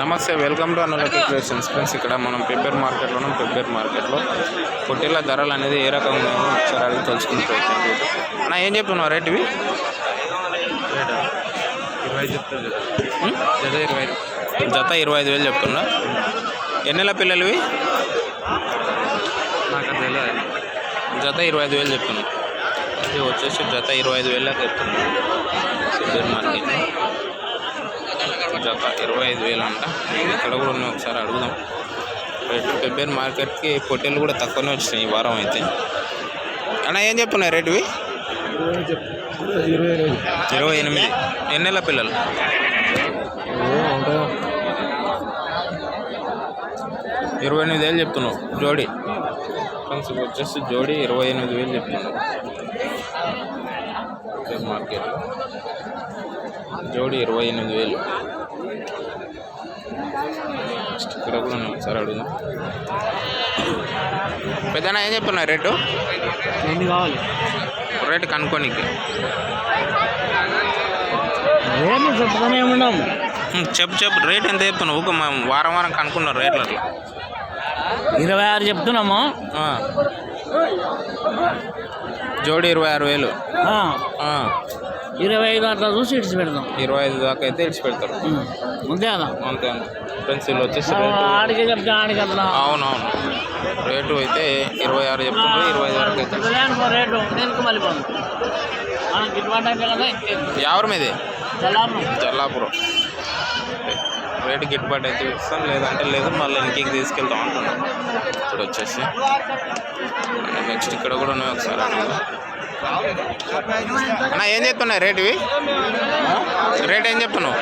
నమస్తే welcome to అనులకి creations friends ఇక్కడ మనం పెబ్బేర్ మార్కెట్లో ఉన్నాం పెబ్బేర్ మార్కెట్లో పొట్టేల ధరలు అనేది ఏ రకంగా ఉన్నాయో ఒకసారి అడిగి తెలుసుకునే ప్రయత్నం చేద్దాం ఏం చెప్తున్నావు రేట్ ఇవి? జత ఇరవై ఐదు జత. ఇరవై. ఐదు వేలు చెప్తున్నా. ఎన్ని నెలల పిల్లలు ఇవి నాకు అది తెలియదు జత ఇరవై ఐదు వేలు చెప్తున్నా. వచ్చేసి జత ఇరవై ఐదు వేలకు చెప్తున్నా పెబ్బేర్ మార్కెట్లో దాకా ఇరవై ఐదు వేలు అంట. ఇక్కడ కూడా ఉన్నాయి ఒకసారి అడుగుదాం. రేటు పెబ్బేర్ మార్కెట్కి పొట్టేలు కూడా తక్కువనే వచ్చినాయి ఈ వారం అయితే. అన్న ఏం చెప్తున్నాయి రేటువి ఇరవై ఎనిమిది. ఎన్ని నెలల పిల్లలు? ఇరవై ఎనిమిది వేలు చెప్తున్నావు జోడి. ఫ్రెండ్స్ వచ్చేసి జోడి ఇరవై ఎనిమిది వేలు చెప్తున్నావు. మార్కెట్. మార్కెట్లో జోడి ఇరవై ఎనిమిది వేలు. ఇక్కడ కూడా ఉన్నాయి ఒకసారి అడుగుదాం. పెద్దనా ఏం చెప్తున్నా రేటు? ఎన్ని కావాలి. రేటు కనుక్కోనికి. ఏమి చెప్తానే ఉన్నాం. చెప్పు చెప్పు. రేట్ ఎంత చెప్తున్నావు? ఊక మేము వారం వారం కనుక్కున్నాం రేట్లు అట్లా. ఇరవై ఆరు చెప్తున్నాము. జోడి ఇరవై ఆరు వేలు. ఇరవై ఐదు అట్లా చూసి ఇడిచి పెడదాం ఇరవై ఐదు దాకా అయితే ఇచ్చి పెడతారు అంతే కదా? అంతే అంతే. వీళ్ళు వచ్చేసి ఆడికి చెప్తే ఆడికి అట్లా. అవునవును. రేటు అయితే ఇరవై ఆరు చెప్తున్నారు ఇరవై ఐదు వరకు అయితే. రేటు దేనికి మళ్ళీ మనకి గిట్టుబాటు ఎవరి మీది? జల్లాపురం. రేటు గిట్టుబాటు అయితే ఇస్తాం లేదంటే లేదు మళ్ళీ ఇంటికి తీసుకెళ్తాం అంటున్నాం. ఇప్పుడు వచ్చేసి నెక్స్ట్ ఇక్కడ కూడా ఉన్నాయి ఒకసారి. అన్న ఏం చెప్తున్నాయి రేట్ ఇవి? రేట్ ఏం చెప్తున్నావు?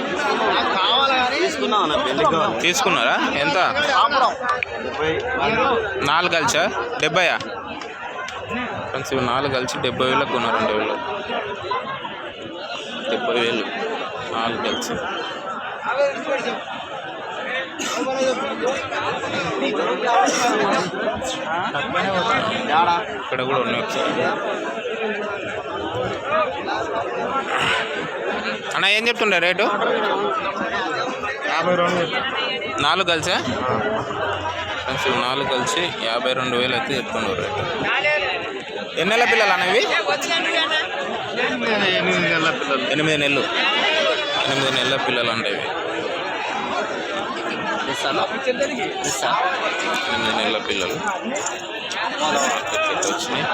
తీసుకున్నారా? ఎంత? నాలుగు కలిసా? డెబ్బయా? ఫ్రెండ్స్ ఇవి నాలుగు కలిసి డెబ్బై వేలకు కొన్నారు రెండు వేలు డెబ్బై వేలు. నాలుగు కలిసి. ఇక్కడ కూడా ఉన్నాయి ఒకసారి. అన్న ఏం చెప్తుండే రేటు? యాభై రెండు నాలుగు కలిసా? నాలుగు కలిసి యాభై రెండు వేలు అయితే చెప్తుండ్రు రేటు. ఎన్ని నెలల పిల్లలు అనేవి ఎనిమిది నెలల పిల్లలు ఎనిమిది నెలలు. ఎనిమిది నెలల పిల్లలు అంటే ఇవి. ఎనిమిది నెలల పిల్లలు. వచ్చినాయి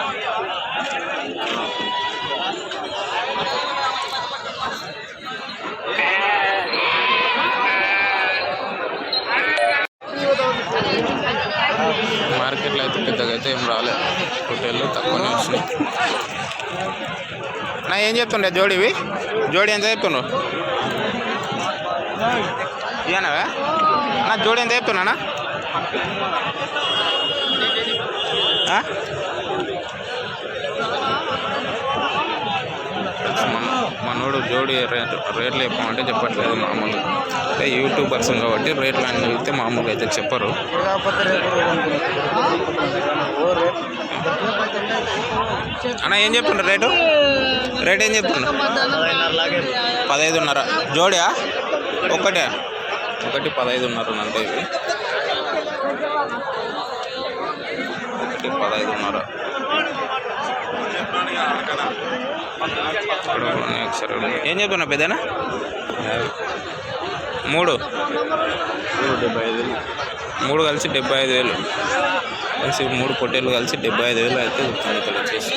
మార్కెట్లో అయితే పెద్దగా అయితే ఏం రాలేదు హోటల్లో తక్కువనే వచ్చినాయి నా ఏం చెప్తుండే జోడివి జోడి ఎంత చెప్తున్నావు ఇయ్యనవా? నా జోడి ఎంత చెప్తున్నానా ఆ? మన మనోడు జోడి రేట్ రేట్లు చెప్పమంటే చెప్పట్లేదు మామూలు అంటే యూట్యూబర్స్ కాబట్టి రేట్లు అని చెప్తే మామూలుగా అయితే చెప్పరు. అన్న ఏం చెప్పండి రేటు? రేట్ ఏం చెప్పండి పదహైదున్నర. జోడియా? ఒకటే. ఒకటి పదహైదున్నర అంటే ఇవి ఒకటి పదహైదున్నర ఇక్కడ ఉన్నాయి ఒకసారి ఏం చెప్తున్నా పెద్దనా? మూడు. డెబ్బై ఐదు మూడు కలిసి డెబ్బై ఐదు వేలు. కలిసి మూడు పొట్టేలు కలిసి డెబ్బై ఐదు వేలు అయితే ఇక్కడ వచ్చేసి